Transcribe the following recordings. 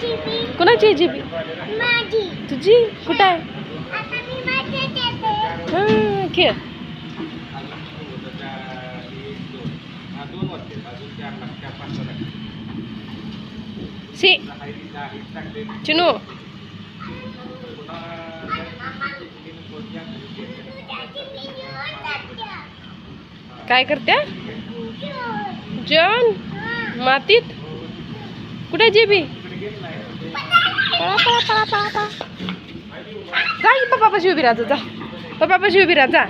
GB कोणाची आहे GB? माझी. तुझी? कुठं आहे? आता मी माझे देते हां खेळ. सी. चिनू. काय करते? जॉन मातीत? कुठे जीबी? पळा पळा पळा पळा पळा जा पप्पापाशी उभी राहा जा पप्पापाशी उभी राहा जा.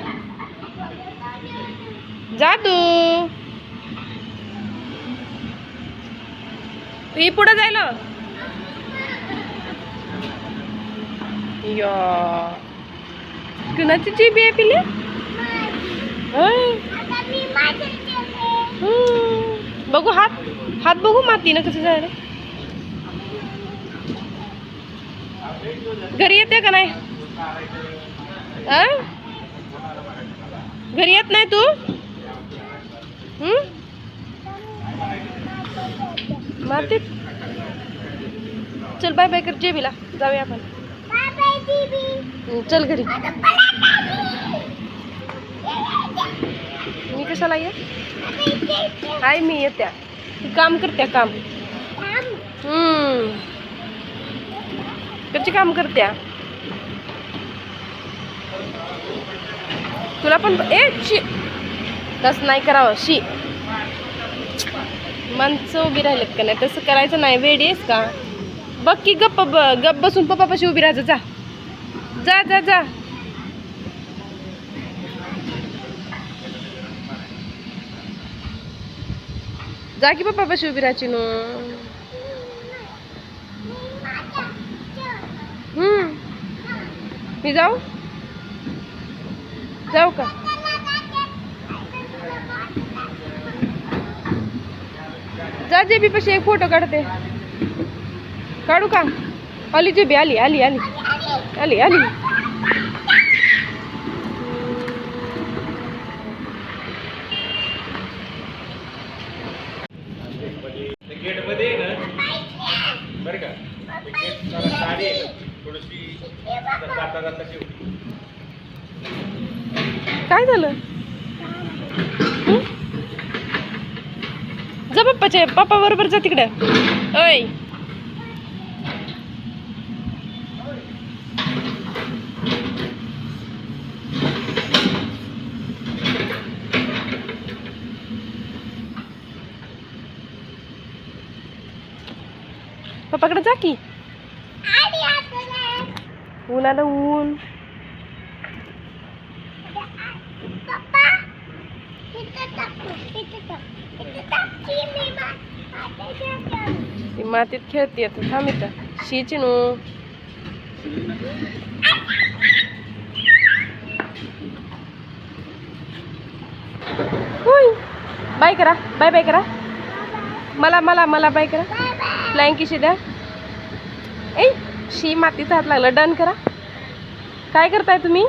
जा तू. ही पुढे जायला. या. कुणाची जीबी आहे पिले. बघू हात हात बघू मातीनं कसं जायला घरी येते का नाही? आ? घरी येत नाही तू? हम्म? मातीत चल बाय बाय कर जेबीला. जाऊया आपण. चल घरी. मी कशाला ये? थांब मी येत्या. काम करत्या काम. हम्म कशी काम करत्या. तुला पण ए शी. तसं नाही करावं शी. माणसं उभी राहिलेत का नाही? तसं करायचं नाही. वेडी आहेस का? बघ की गप्प ब गप्प बसून पप्पापाशी उभी राहायचं. जा. जा जा जा. जा की पप्पापाशी उभी राहायची नो हम्म मी जाऊ? जाऊ का? जा जेबी पशी एक फोटो काढते. काढू का? आली जेबी आली आली आली. आली आली. गेटमध्ये ना? बरं का? साडी काय झालं? जा पप्पाच्या पप्पा बरोबर जा तिकडे. अय पप्पाकडे जा की. आली आता ऊन आलं ऊन पप्पा इथं टाकतो इथं टाक इथं टाकते मी मा- माझ्या देते. ती मातीत खेळते आता थांब इथं शीची नो होय बाय करा बाय बाय करा मला मला मला बाय करा बाय बाय फ्लाइंग किशी द्या ए शी मातीचा हात लागला. डन करा. काय करताय तुम्ही?